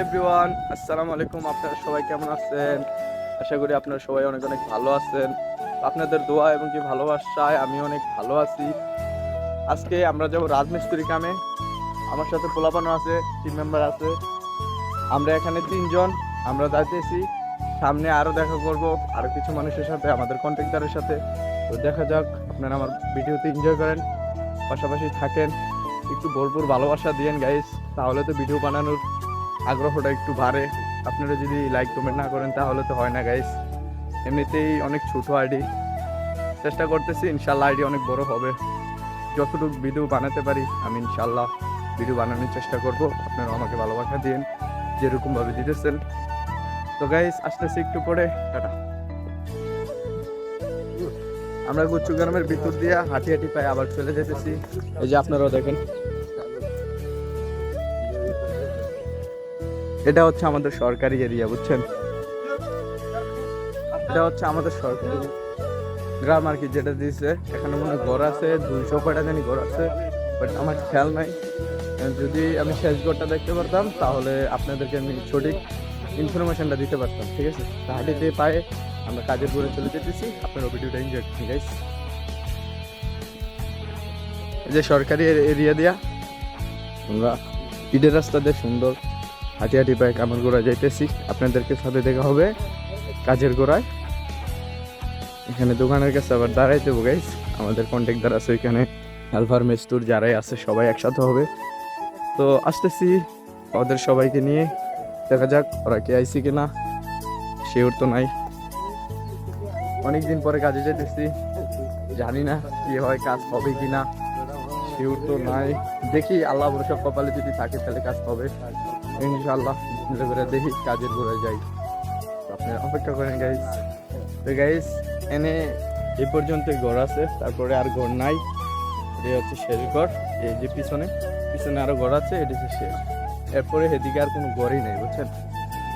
Everyone আসসালামু আলাইকুম। আপনারা সবাই কেমন আছেন? আশা করি আপনারা সবাই অনেক অনেক ভালো আছেন। আপনাদের দোয়া এবং কি ভালোবাসায় আমি অনেক ভালো আছি। আজকে আমরা যাব রাজমিস্ত্রি কামে। আমার সাথে পোলাপানো আছে টিম মেম্বার আছে। আমরা এখানে তিনজন, আমরা যাইতেছি। সামনে আরও দেখা করব, আরও কিছু মানুষের সাথে, আমাদের কন্ট্রাক্টারের সাথে। তো দেখা যাক, আপনারা আমার ভিডিওতে এনজয় করেন। পাশাপাশি থাকেন। একটু ভরপুর ভালোবাসা দিয়েন গাইস তাহলে তো ভিডিও বানানোর আগ্রহটা একটু বাড়ে। আপনারা যদি লাইক কমেন্ট না করেন তাহলে তো হয় না গাইস এমনিতেই অনেক ছোট আইডি। চেষ্টা করতেছি, ইনশাল্লাহ আইডি অনেক বড় হবে। যতটুকু ভিডিও বানাতে পারি, আমি ইনশাল্লাহ ভিডিও বানানোর চেষ্টা করব। আপনারা আমাকে ভালোবাসা দিন যেরকমভাবে দিতেছেন। তো গাইস আসতেছি একটু পরে। টাটা। আমরা গুচ্ছু গ্রামের ভিতর দিয়ে হাঁটি হাঁটি পায়ে আবার চলে যেতেছি। এই যে আপনারাও দেখেন। এটা হচ্ছে আমাদের সরকারি এরিয়া বুঝছেন? এটা হচ্ছে আমাদের সরকারি গ্রাম আর কি যেটা দিয়েছে এখানে মনে ঘর আছে, দুইশো কয়টা জানি ঘর আছে বাট আমার খেয়াল নাই। যদি আমি শেষ ঘরটা দেখতে পারতাম, তাহলে আপনাদেরকে আমি সঠিক ইনফরমেশনটা দিতে পারতাম, ঠিক আছে? তা হাঁটিতে পায়ে, আমরা কাজের করে চলে যেতেছি। আপনারা ভিডিওটা এনজয় গাইস এই যে সরকারি এরিয়া দিয়া আমরা ইটের রাস্তা দিয়ে সুন্দর হাঁটি পায়ে কামার গোড়ায় যাইতেছি। আপনাদেরকে সাথে দেখা হবে কাজের গোড়ায়। এখানে দোকানের কাছে আবার দাঁড়াইতে হবে গাইস আমাদের কন্ট্যাক্টদার আছে এখানে হেলফার মেস্তুর যারাই আছে, সবাই একসাথে হবে। তো আসতেছি ওদের সবাইকে নিয়ে। দেখা যাক ওরা কে আইসি কিনা। শিওর তো নাই। অনেকদিন পরে কাজে যেতেছি জানি না কি হয়, কাজ হবে কিনা। শিওর তো নাই। দেখি আল্লাহ ভরসা, কপালে যদি থাকে তাহলে কাজ হবে। বিসমিল্লাহ করে দেখি কাজের ঘরে যাই। তো আপনারা অপেক্ষা করেন গাইস তো গাইস এনে এই পর্যন্ত ঘর আছে, তারপরে আর ঘর নাই। এটা হচ্ছে শেষ ঘর, এই যে পিছনে। পিছনে আরও ঘর আছে, এটা হচ্ছে শেষ। এরপরে এদিকে আর কোনো ঘরই নেই, বুঝছেন?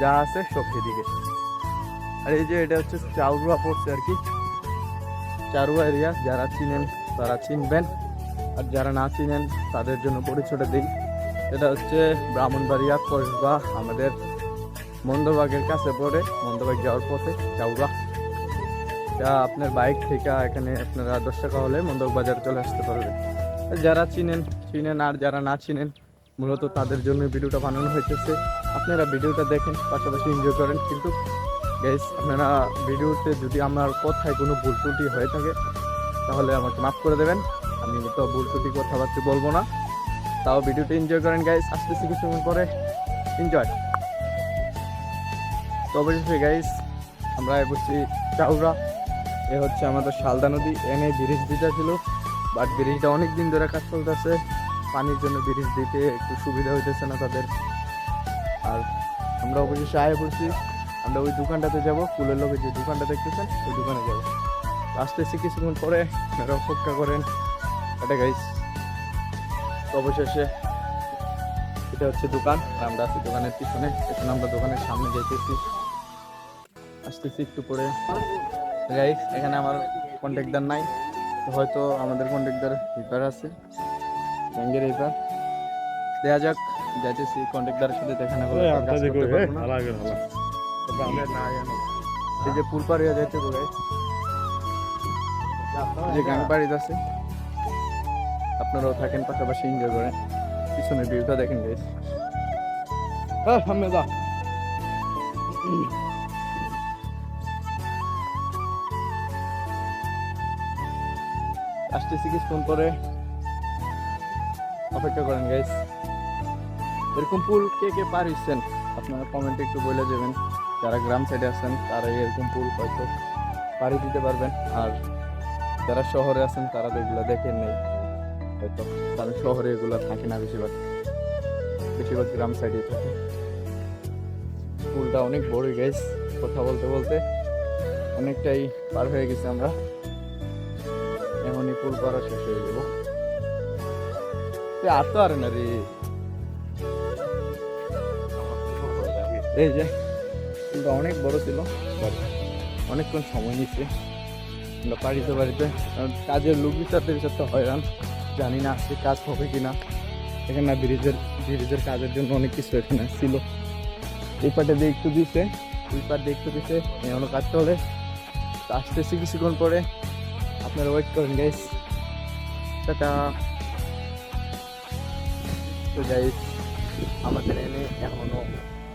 যা আছে সব এদিকে। আর এই যে এটা হচ্ছে চাউরুয়া পড়ছে আর কি। চারুয়া এরিয়া, যারা চিনেন তারা চিনবেন। আর যারা না চিনেন, তাদের জন্য পরিচয়টা দিই। এটা হচ্ছে ব্রাহ্মণবাড়িয়া কসবা, আমাদের মন্দবাগের কাছে পড়ে। মন্দবাগ যাওয়ার পথে চাউরা যা আপনার বাইক থেকে এখানে আপনারা দশ টাকা হলে মন্দক বাজার চলে আসতে পারবেন। যারা চিনেন চিনেন আর যারা না চিনেন, মূলত তাদের জন্য ভিডিওটা বানানো হয়েছে আপনারা ভিডিওটা দেখেন, পাশাপাশি এনজয় করেন। কিন্তু গাইস আপনারা ভিডিওতে যদি আমার কথায় কোনো ভুল ত্রুটি হয়ে থাকে, তাহলে আমাকে মাফ করে দেবেন। আমি তো ভুল ত্রুটি কথাবার্তা বলব না। তাও ভিডিওটা এনজয় করেন গাইস আসতেছি কিছুক্ষণ পরে এনজয় তো অবশ্যই গাইস আমরা বলছি চাউরা। এ হচ্ছে আমাদের শালদা নদী। এনে ব্রিজ দিতে ছিল বাট ব্রিজটা অনেক দিন ধরে কাজ চলতেছে। পানির জন্য ব্রিজ দিতে একটু সুবিধা হইতেছে না তাদের। আর আমরা অবশ্যই আয় বলছি আমরা ওই দোকানটাতে যাব। ফুলের লোকের যে দোকানটা দেখতেছেন, ওই দোকানে যাব। আসতেছি কিছুক্ষণ পরে আপনারা অপেক্ষা করেন। এটা গাইস অবশেষে এটা হচ্ছে দোকান আমরা আছি দোকানের পিছনে। এখন আমরা দোকানের সামনে যাইতেছি। আসতেছি একটু পরে। গাইস এখানে আমার কন্ট্যাক্টদার নাই। হয়তো আমাদের কন্ট্যাক্টদার রিপার আছে। ব্যাঙ্গের রিপার দেয়া যাক যাইতেছি কন্ট্যাক্টদারের সাথে দেখা না করলে। এই যে পুল পার যাইতে গাইস যে বাড়িতে আছে। আপনারাও থাকেন পাশাপাশি এনজয় করেন। পিছনে ভিউটা দেখেন গাইস হ্যাঁ সামনে যা। আসতেছি কিছুক্ষণ পরে অপেক্ষা করেন গাইস এরকম পুল কে কে পার হইছেন, আপনারা কমেন্টে একটু বলে যাবেন যারা গ্রাম সাইডে আছেন তারা এরকম পুল হয়তো পাড়ি দিতে পারবেন। আর যারা শহরে আছেন, তারা তো এগুলো দেখেন নেই। হয়তো শহরে এগুলো থাকে না বেশিরভাগ। বেশিরভাগ গ্রাম সাইডে থাকে। পুলটা অনেক বড় গাইস কথা বলতে বলতে অনেকটাই পার হয়ে গেছে আমরা। এখনই পুল করা শেষ হয়ে যাব। আর তো আর না রে। এই যে পুলটা অনেক বড় ছিল। অনেকক্ষণ সময় নিচ্ছে। আমরা বাড়িতে বাড়িতে, কাজের লোক বিচারতে বিচারতে হয়রান। জানি না আজকে কাজ হবে কি না এখানে না ব্রিজের ব্রিজের কাজের জন্য অনেক কিছু এখানে ছিল। এই পাটে দিয়ে একটু দিছে ওই পাট একটু দিছে, এখনও কাজ চলে। আসতেছি কিছুক্ষণ পরে। আপনারা ওয়েট করেন গাইস টাটা। তো গাইস আমাদের এনে এখনও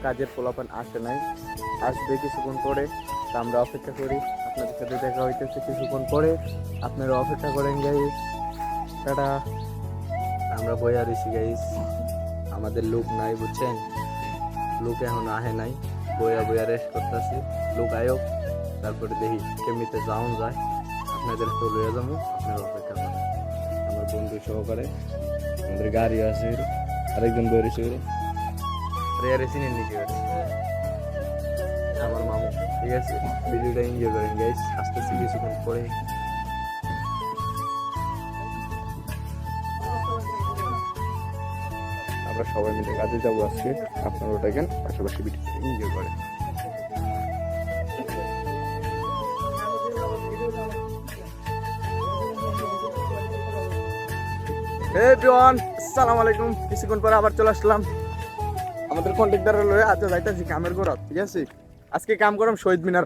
কাজের ফলাফল আসে নাই। আসবে কিছুক্ষণ পরে, তা আমরা অপেক্ষা করি। আপনাদের সাথে দেখা হইতেছে কিছুক্ষণ পরে। আপনারা অপেক্ষা করেন গাইস টাটা আমরা বইয়া রয়েছি গাইস আমাদের লোক নাই, বুঝছেন? লোক এখন আহে নাই। বইয়া বইয়া রেস্ট করতেছি। লোক আয়ক, তারপরে দেখি কেমনিতে যাওন যায়। আপনাদের তো লইয়া যাব, আপনারা অপেক্ষা করেন। আমার বন্ধু সহকারে আমাদের গাড়ি আছে আরেকজন বই রয়েছে রেয়ারে চিনে নিতে পারে আমার মামু, ঠিক আছে? ভিডিওটা এনজয় করেন গাইস আসতেছি কিছুক্ষণ পরে। সবাই মিলে কাজে যাব আজকে। আপনারা দেখেন, পাশাপাশি ভিডিওটা এনজয় করেন। আলাইকুম। কিছুক্ষণ পরে আবার চলে আসলাম। আমাদের যাইতাছি কামের ঠিক আছে? আজকে কাম শহীদ মিনার।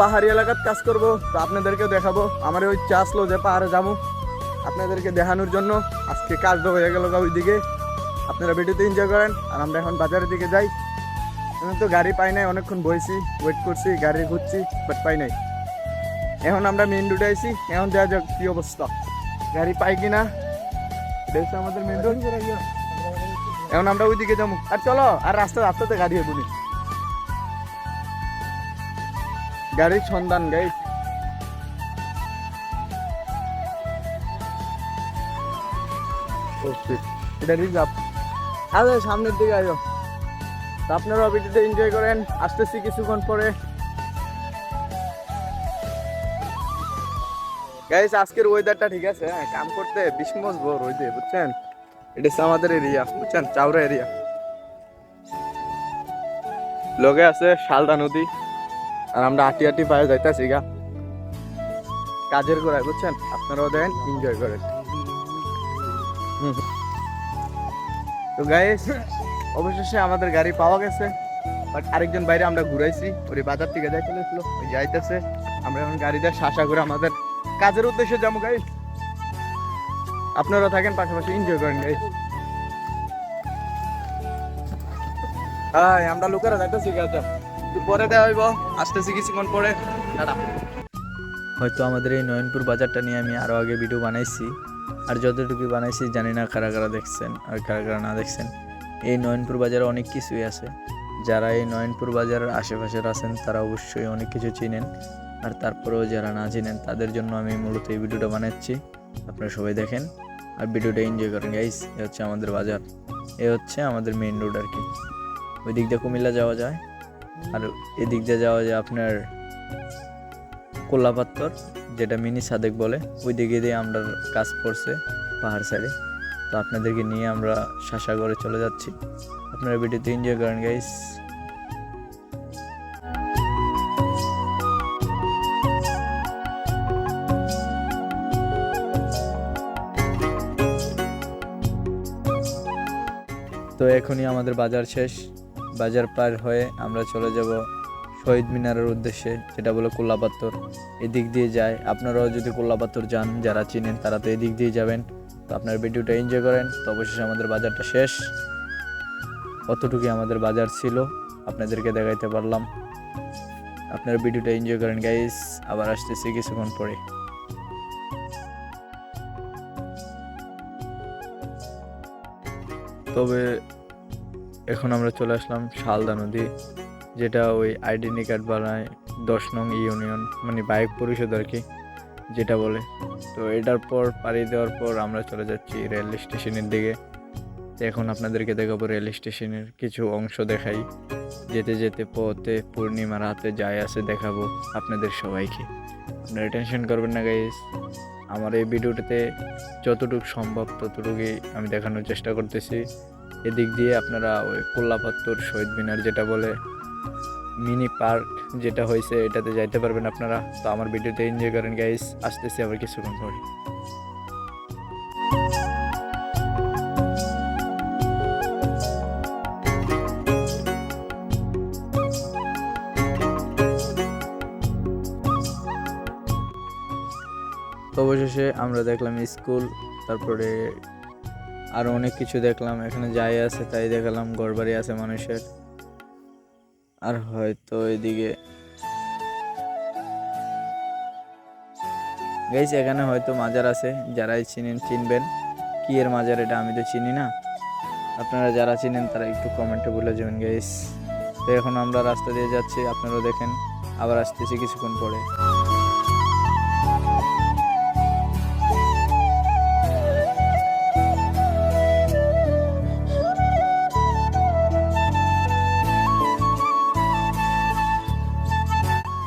পাহাড়ি কাজ করব, তো আপনাদেরকেও দেখাবো। আমার ওই ইচ্ছা আসলো যে পাহাড়ে যাব। আপনাদেরকে দেখানোর জন্য আজকে কাজ হয়ে গেল ওইদিকে। আপনারা ভিডিওতে এনজয় করেন আর আমরা এখন বাজারের দিকে যাই। এখন তো গাড়ি পাই নাই অনেকক্ষণ বইছি ওয়েট করছি গাড়ি ঘুরছি বাট পাই নাই। এখন আমরা মেন রোডে আইছি এখন দেখা যাক কি অবস্থা। গাড়ি পাই কিনা? এটা আমাদের মেন রোড এখন আমরা ওইদিকে যাব। আর চলো আর রাস্তা রাস্তাতে গাড়ি হব নি। গাড়ির সন্ধান গাই এটা রিজার্ভ আরে সামনের দিকে আয়ো তা আপনারা ভিডিওটা এনজয় করেন, আসতেছি কিছুক্ষণ পরে। গাইস আজকের ওয়েদারটা ঠিক আছে হ্যাঁ কাম করতে বিষ্মস ভোর হইতে বুঝছেন? এটা আমাদের এরিয়া বুঝছেন? চাউরা এরিয়া লগে আছে শালদা নদী, আর আমরা আটি আটি পায়ে যাইতাছি গা। কাজের গোড়ায়, বুঝছেন? আপনারাও দেন এনজয় করেন। হুম। তো গাইস অবশেষে আমাদের গাড়ি পাওয়া গেছে বাট আরেকজন বাইরে আমরা ঘুরাইছি ওই বাজার থেকে যাই চলেছিল ওই যাইতেছে আমরা এখন গাড়িতে শাসা করে আমাদের কাজের উদ্দেশ্যে যাব গাইস আপনারা থাকেন পাশাপাশি এনজয় করেন গাইস আমরা লোকেরা যাইতেছি গাছা পরে দেওয়া হইব, আসতেছি কিছুক্ষণ পরে। হয়তো আমাদের এই নয়নপুর বাজারটা নিয়ে আমি আরও আগে ভিডিও বানাইছি। আর যতটুকু বানাইছি, জানি না কারা কারা দেখছেন আর কারা কারা না দেখছেন। এই নয়নপুর বাজারে অনেক কিছুই আছে। যারা এই নয়নপুর বাজারের আশেপাশের আছেন, তারা অবশ্যই অনেক কিছু চিনেন। আর তারপরেও যারা না চিনেন, তাদের জন্য আমি মূলত এই ভিডিওটা বানাচ্ছি। আপনারা সবাই দেখেন। আর ভিডিওটা এনজয় করেন গাইস এ হচ্ছে আমাদের বাজার। এ হচ্ছে আমাদের মেইন রোড আর কি। ওই দিক দিয়ে কুমিল্লা যাওয়া যায়। আর এদিক দিয়ে যাওয়া যায় আপনার কোল্লাপাত্তর। যেটা মিনি সাদেক বলে, ওই দিকে দিয়ে আমরা কাজ করছে পাহাড় সাইডে তো আপনাদেরকে নিয়ে আমরা শাসাগরে চলে যাচ্ছি। আপনারা ভিডিওতে এনজয় করেন গাইস তো এখনই আমাদের বাজার শেষ। বাজার পার হয়ে আমরা চলে যাব শহীদ মিনারের উদ্দেশ্যে যেটা বলে কোল্লাপাত্তর। এদিক দিয়ে যায়। আপনারাও যদি কোল্লাপাত্তর যান, যারা চিনেন, তারা তো এদিক দিয়ে যাবেন। তো আপনার ভিডিওটা এনজয় করেন। তো অবশেষে আমাদের বাজারটা শেষ। কতটুকু আমাদের বাজার ছিল। আপনাদেরকে দেখাইতে পারলাম। আপনারা ভিডিওটা এনজয় করেন গাইস আবার আসতেছি কিছুক্ষণ পরে। তবে এখন আমরা চলে আসলাম শালদা নদী। যেটা ওই আইডেন্টি কার্ড বানায় দশ নং ইউনিয়ন মানে বাইক পরিষদ আর কি, যেটা বলে। তো এটার পর পাড়ি দেওয়ার পর আমরা চলে যাচ্ছি রেল স্টেশনের দিকে। এখন আপনাদেরকে দেখাবো রেল স্টেশনের কিছু অংশ দেখাই। যেতে যেতে পথে পূর্ণিমার হাতে যায় আছে দেখাবো আপনাদের সবাইকে। আপনারা টেনশন করবেন না গাইস আমার এই ভিডিওটাতে যতটুকু সম্ভব ততটুকুই আমি দেখানোর চেষ্টা করতেছি। এদিক দিয়ে আপনারা ওই কোল্লাপাত্তর, শহীদ মিনার যেটা বলে মিনি পার্ক যেটা হয়েছে, এটাতে যাইতে পারবেন আপনারা। তো আমার ভিডিওতে এনজয় করেন গাইস আসতেছি আবার কিছুক্ষণ পরে। অবশেষে আমরা দেখলাম স্কুল, তারপরে আরও অনেক কিছু দেখলাম। এখানে যাই আছে, তাই দেখালাম। ঘরবাড়ি আছে মানুষের। আর হয়তো এদিকে গাইস, এখানে হয়তো মাজার আছে, যারাই চিনেন, চিনবেন। কি এর মাজার এটা আমি তো চিনি না। আপনারা যারা চিনেন, তারা একটু কমেন্টে বলে যাবেন, গাইস। তো এখন আমরা রাস্তা দিয়ে যাচ্ছি, আপনারাও দেখেন। আবার আসতেছি কিছুক্ষণ পরে।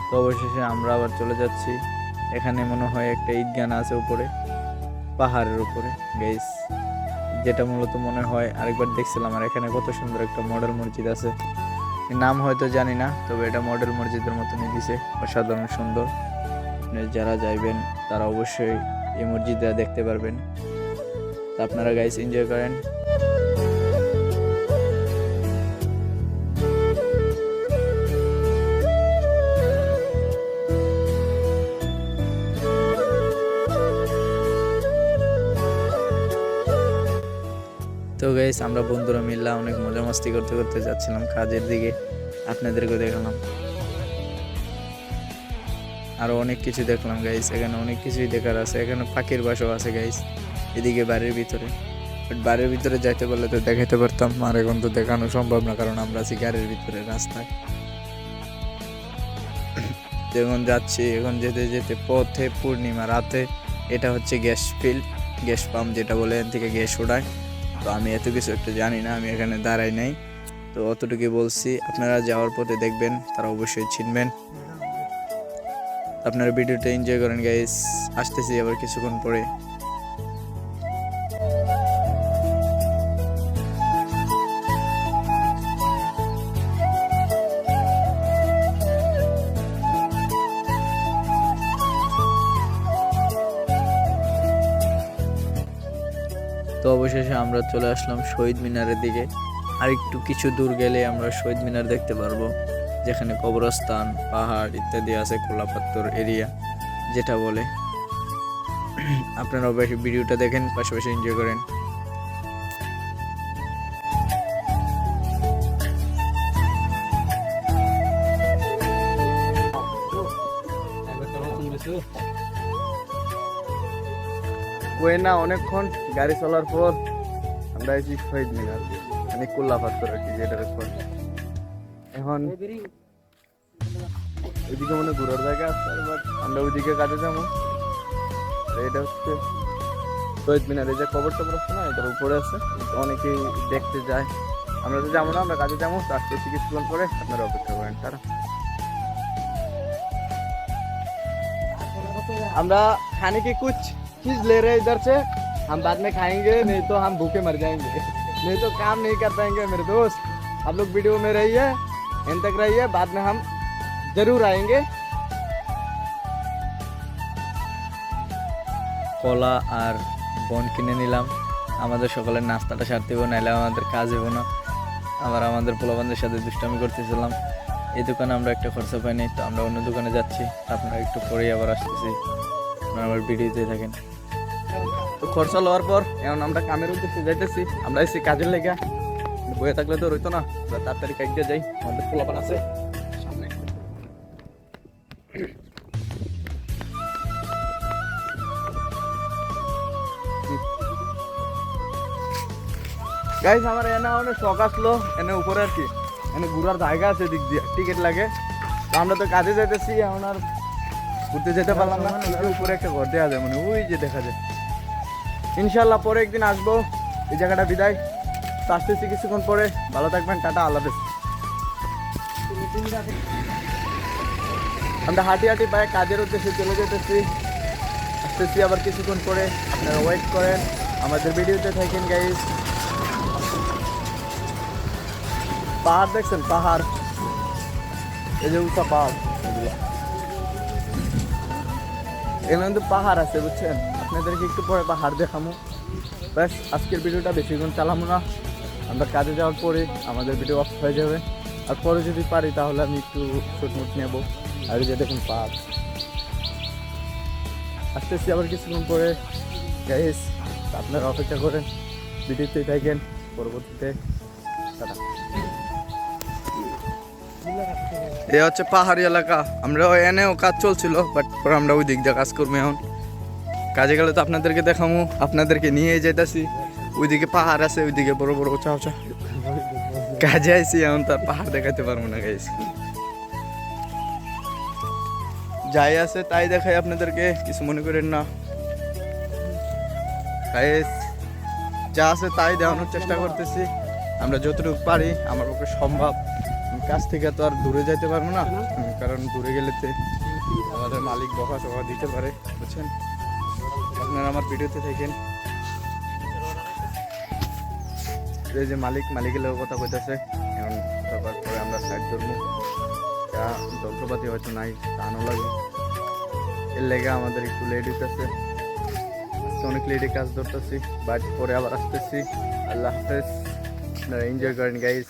তো অবশেষে আমরা আবার চলে যাচ্ছি। এখানে মনে হয় একটা ঈদগান আছে উপরে, পাহাড়ের উপরে। গেস যেটা মূলত মনে হয় আরেকবার দেখছিলাম, আর এখানে কত সুন্দর একটা মডেল মসজিদ আছে। নাম হয়তো জানি না, তবে এটা মডেল মসজিদের মতনই দিছে, অসাধারণ সুন্দর। যারা যাইবেন, তারা অবশ্যই এই মসজিদটা দেখতে পারবেন। আপনারা গাইস এনজয় করেন। তো গাইস আমরা বন্ধুরা মিললা অনেক মজা মস্তি করতে করতে যাচ্ছিলাম কাজের দিকে। আপনাদেরকে দেখালাম। আরও অনেক কিছু দেখলাম গাইস এখানে অনেক কিছুই দেখার আছে। এখানে পাখির বাসাও আছে গাইস এদিকে বাড়ির ভিতরে। বাট বাড়ির ভিতরে যাইতে পারলে তো দেখাইতে পারতাম, আর এখন তো দেখানো সম্ভব না, কারণ আমরা আছি গাড়ির ভিতরে, রাস্তায়। যখন যাচ্ছি, এখন যেতে যেতে পথে পূর্ণিমা, রাতে এটা হচ্ছে গ্যাস ফিল্ড, গ্যাস পাম্প যেটা বলে, এখান থেকে গ্যাস ওড়ায় তো আমি এত কিছু একটা জানি না, আমি এখানে দাঁড়াই নাই। তো অতটুকু বলছি, আপনারা যাওয়ার পথে দেখবেন, তারা অবশ্যই চিনবেন। আপনারা ভিডিওটা এনজয় করেন গাইস আসতেছি আবার কিছুক্ষণ পরে। আমরা চলে আসলাম শহীদ মিনারের দিকে। আর একটু কিছু দূর গেলে আমরা শহীদ মিনার দেখতে পারব, যেখানে কবরস্থান, পাহাড় ইত্যাদি আছে খোলাপাত্তর এরিয়া, যেটা বলে। আপনারা অবশ্যই ভিডিওটা দেখেন, পাশাপাশি এনজয় করেন। না অনেকক্ষণ গাড়ি চলার পর আমরা এসেছি শহীদ মিনার মানে কুল্লা পাত্র আর কি যেটার উপর এখন ওইদিকে মনে হয় ঘুরার জায়গা আছে বাট আমরা ওইদিকে কাজে যাবো আর এটা হচ্ছে শহীদ মিনারে যে কবর টবর আছে না এটার উপরে আছে তো অনেকেই দেখতে যায় আমরা তো যাবো না আমরা কাজে যাবো তো আসতে কিছুক্ষণ পরে আপনারা অপেক্ষা করেন তারা আমরা खाने की कुछ चीज ले रहे हैं इधर से हम बाद में खाएंगे नहीं तो हम भूखे मर जाएंगे नहीं तो काम नहीं कर पाएंगे मेरे दोस्त आप लोग वीडियो में रहिए एंड तक रहिए बाद में हम जरूर आएंगे কলা আর বন কিনে নিলাম আমাদের সকালের নাস্তাটা সারতে হবে নাহলে আমাদের কাজ হবো না আবার আমাদের পোলাবানদের সাথে দুষ্টামি করতেছিলাম এই দোকানে আমরা একটা খরচা পাইনি তো আমরা অন্য দোকানে যাচ্ছি আপনারা একটু পরেই আবার আসতেছি আপনারা আবার ভিডিওতে থাকেন তো খরচা লওয়ার পর এখন আমরা কামের উদ্দেশ্যে যাইতেছি। আমরা এসে কাজের লেগে। বয়ে থাকলে তো রইতো না। তাড়াতাড়ি কাজ দিয়ে যাই। আমাদের পোলাপান আছে। সামনে গাইস আমার এনে অনেক শখ আসলো। এনে উপরে আর কি। এনে ঘুরার জায়গা আছে দিক দিয়ে। টিকিট লাগে। তো আমরা তো কাজে যাইতেছি। এখন আর ঘুরতে যেতে পারলাম না। উপরে একটা ঘর দেওয়া যায় মানে ওই যে দেখা যায়। ইনশাল্লাহ পরে একদিন আসব। এই জায়গাটা বিদায়। তো আসতেছি কিছুক্ষণ পরে। ভালো থাকবেন, টাটা, আল্লাহ আমরা হাঁটি হাঁটি পায়ে কাজের উদ্দেশ্যে চলে যেতেছি। আসতেছি আবার কিছুক্ষণ পরে। আপনারা ওয়েট করেন। আমাদের ভিডিওতে থাকেন গাইস পাহাড় দেখছেন? পাহাড়। এই যে উঁচা পাহাড়। এখানে কিন্তু পাহাড় আছে, বুঝছেন? আপনাদেরকে একটু পরে পাহাড় দেখামো। ব্যাস, আজকের ভিডিওটা বেশিক্ষণ চালামো না। আমরা কাজে যাওয়ার পরে আমাদের ভিডিও অফ হয়ে যাবে। আর পরে যদি পারি তাহলে আমি একটু শুটমুট নেব। আর যে দেখুন পাহাড় আসতেছি আবার কিছুক্ষণ পরে। গাইস আপনারা অপেক্ষা করেন। ভিডিওতে থাকেন। পরবর্তীতে এ হচ্ছে পাহাড়ি এলাকা। আমরা এনেও কাজ চলছিল বাট পরে আমরা ওই দিক দিয়ে কাজ করব এখন। কাজে গেলে তো আপনাদেরকে দেখামো, আপনাদেরকে নিয়ে যেতেছি ওইদিকে পাহাড় আছে, ওইদিকে বড় বড় উঁচা উঁচা। কাজে আইসি এখন তার পাহাড় দেখাতে পারব না গাইস যাই আছে, তাই দেখাই আপনাদেরকে, কিছু মনে করেন না। যা আছে তাই দেখানোর চেষ্টা করতেছি। আমরা যতটুকু পারি, আমার পক্ষে সম্ভব। কাছ থেকে তো আর দূরে যাইতে পারব না। কারণ দূরে গেলেতে আমাদের মালিক বকা টকা দিতে পারে, বুঝছেন? আপনারা আমার ভিডিওতে থাকেন এই যে মালিক, মালিকের লোক কথা কইতাছে। এখন তারপর পরে আমরা সাইড ধরবো। যা যন্ত্রপাতি হয়তো নাই টানও লাগবে এর লেগে আমাদের একটু লেট হইতেছে। অনেক লেটে কাজ ধরতেছি বাট পরে আবার আসতেছি। আল্লাহ হাফেজ। আপনারা এনজয় করেন গাইস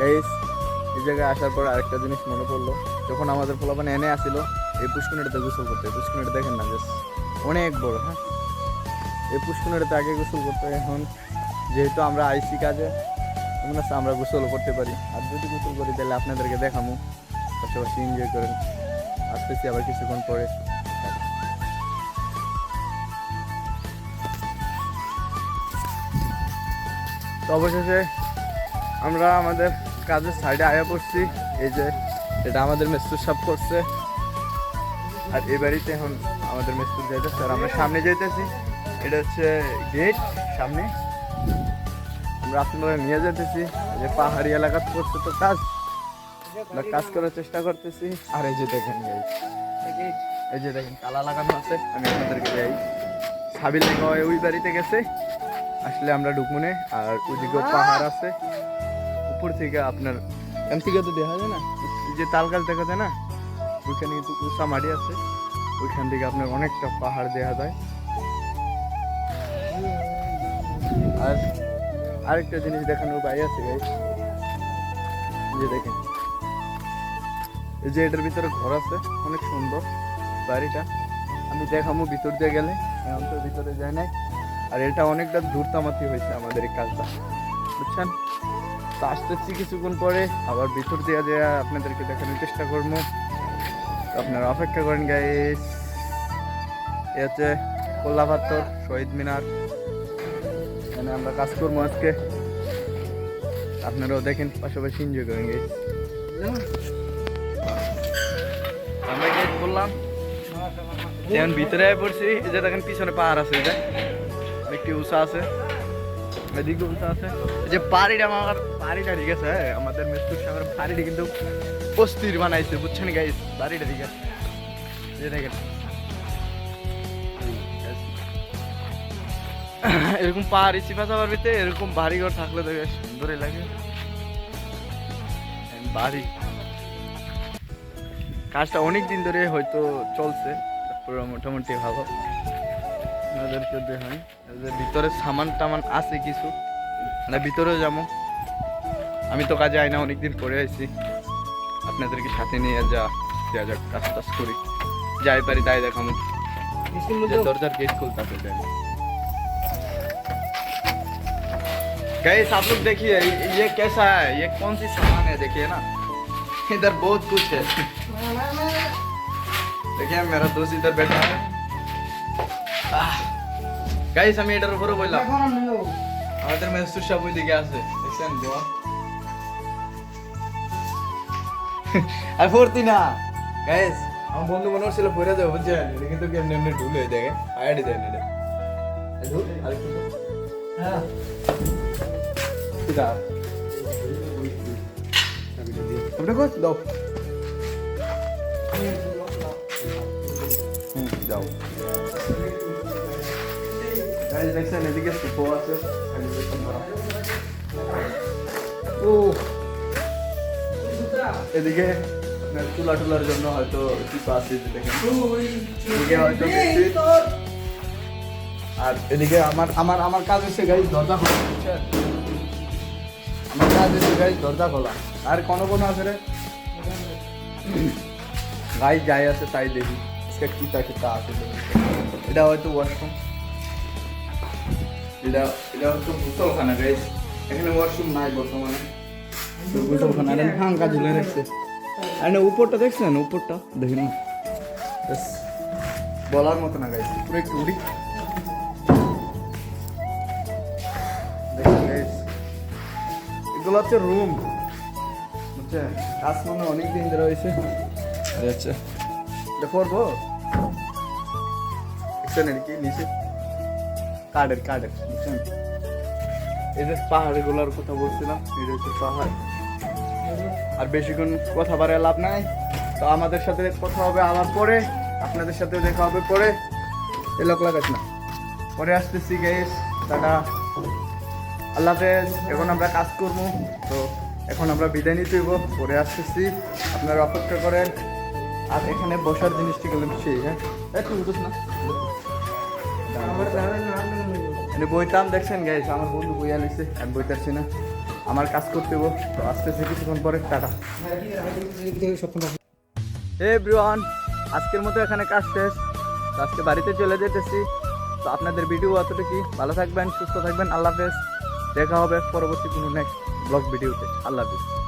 গাইস এই জায়গায় আসার পর আরেকটা জিনিস মনে পড়ল। যখন আমাদের পোলাপানে এনে আসিল, এই পুষ্কুনিটাতে গোসল করতে। পুষ্কুনিটা দেখেন না, জাস্ট অনেক বড় হ্যাঁ? এই পুষ্কুনিটাতে আগে গোসল করতে, এখন যেহেতু আমরা আইসি কাজে, এমন আছে, আমরা গোসল করতে পারি। আর যদি গোসল করি, তাহলে আপনাদেরকে দেখামো। পাশাপাশি এনজয় করেন। আসতেছি আবার কিছুক্ষণ পরে। তো অবশেষে আমরা আমাদের কাজের সাইডে আয়া পড়ছি। এই যে এটা আমাদের মেস্তুর সাপ করছে। আর এই বাড়িতে এখন আমাদের মেস্তুর যাইতেছে আর আমরা সামনে যাইতেছি। এটা হচ্ছে গেট সামনে। আমরা আপনারা নিয়ে যেতেছি যে পাহাড়ি এলাকা করছে তো কাজ। আমরা কাজ করার চেষ্টা করতেছি। আর এই যে দেখেন এই যে দেখেন তালা লাগানো আছে। আমি আপনাদেরকে যাই সাবিল ওই বাড়িতে গেছে। আসলে আমরা ঢুকুনে আর ওইদিকেও পাহাড় আছে। উপর থেকে আপনার এম থেকে তো দেখা যায় না? যে তাল গাছ দেখা যায় না, ওইখানে কিন্তু উষা মাটি আছে। ওইখান থেকে আপনার অনেকটা পাহাড় দেখা যায়। আর আরেকটা জিনিস দেখানোর বাই আছে গাই যে দেখেন, এই যে এটার ভিতরে ঘর আছে, অনেক সুন্দর বাড়িটা। আমি দেখামো ভিতর দিয়ে গেলে এখন তো ভিতরে যায় নাই। আর এটা অনেকটা দূরতামাতি হয়েছে আমাদের এই কাজটা। বুঝছেন? তো আসতেছি কিছুক্ষণ পরে। আবার ভিতর দিয়ে যে আপনাদেরকে দেখানোর চেষ্টা করব। আপনারা অপেক্ষা করেন গাইস এ হচ্ছে কোল্লাপাত্তর শহীদ মিনার। এখানে আমরা কাজ করব আজকে। আপনারাও দেখেন, পাশাপাশি এনজয় করেন গাইস আমরা গেট করলাম এখন ভিতরে পড়ছি, এই যে দেখেন পিছনে পাহাড় আছে যে। একটি উষা আছে। এদিকে উষা আছে। যে পাহাড়িটা আমার পাহাড়িটা ঠিক আছে হ্যাঁ, আমাদের মেস্তুর সাগর পাহাড়িটা কিন্তু অস্থির বানাইছে বুঝছেন গাইস বাড়িটা ঠিক আছে। যে দেখেন। এরকম পাহাড়ি চিপা চাপার ভিতরে এরকম বাড়ি ঘর থাকলে তো বেশ সুন্দরই লাগে। বাড়ি। কাজটা অনেক দিন ধরে হয়তো চলছে তারপরে মোটামুটি ভালো। আপনাদেরকে দেখাই এই যে ভিতরে সামান টামান আছে কিছু না ভিতরেও যাবো আমি তো কাজে আই না অনেকদিন পরে আইছি আপনাদেরকে সাথে নিয়ে যা যা যা কাজ টাজ করি যাই পারি তাই দেখাবো যে দরজার गेट खुलता है पहले गाइस आप लोग देखिए ये कैसा है ये कौन सी सामान है देखिए ना इधर बहुत कुछ है देखिए मेरा दोस्त इधर बैठा है গাইস আমি এটার উপরে বললাম। আমাদের মেসুর সব ওই দিকে আছে। দেখছেন বোয়া আর ভর্তি না। গাইস আমার বন্ধু মনে হচ্ছিল পড়ে যাবে বুঝছেন? এটা কিন্তু কেমনি এমনি ঢুল হয়ে যায় আয়াডি দেয় না এটা। এই ঢুল, আরেকটু ঢুল। সিধা। আপনি কোচ দাও। হুম, যাও গাইস দেখছেন এদিকে সুপো আছে। ও এদিকে চুলা টুলার জন্য হয়তো কিছু আছে দেখেন এদিকে হয়তো আর এদিকে আমার আমার আমার কাজ হচ্ছে গাড়ি দরজা খোলা বুঝছেন আমার কাজ হচ্ছে গাড়ি দরজা খোলা আর কোনো কোনো আছে রে গাই যাই আছে তাই দেখি আজকে কিতা কিতা আছে এটা হয়তো ওয়াশরুম এটা এটা হয়তো গোসলখানা গাইস এখানে ওয়াশরুম নাই বর্তমানে। গোসলখানা এটা ফাঙ্কা ঝুলে রাখছে। আর না উপরটা দেখছেন? উপরটা? দেখেন বলার মতো না গাইস পুরো একটু উড়ি এগুলো হচ্ছে রুম বুঝছেন কাজ মনে অনেক দিন ধরে হয়েছে। আচ্ছা। এটা করব? দেখছেন কি নিচে? কাঠের কাঠের বুঝছেন? এই যে পাহাড়গুলোর কথা বলছিলাম এটা হচ্ছে পাহাড়। আর বেশিক্ষণ কথা বাড়ে লাভ নাই। তো আমাদের সাথে কথা হবে আবার পরে, আপনাদের সাথে দেখা হবে পরে। এ লোক লাগাস না। পরে আসতেছি গাইস টাটা। আল্লাহ এখন আমরা কাজ করব। তো এখন আমরা বিদায় নিতে হইব। পরে আসতেছি। আপনারা অপেক্ষা করেন। আর এখানে বসার জিনিসটি গেলাম সেই হ্যাঁ? একটু উঠোস না। বইতাম দেখছেন গাইস আমার বন্ধু বইয়া লিখছে আমি বইতারছি না আমার কাজ করতে হইব, তো আসতেছি কিছুক্ষণ পরে, টাটা। হে ব্রিওয়ান আজকের মতো এখানে কাজ শেষ। তো আজকে বাড়িতে চলে যেতেছি। তো আপনাদের ভিডিও অতটুকু ভালো থাকবেন, সুস্থ থাকবেন, আল্লাহ হাফেজ। দেখা হবে পরবর্তী কোনো নেক্সট ব্লগ ভিডিওতে আল্লাহ হাফেজ।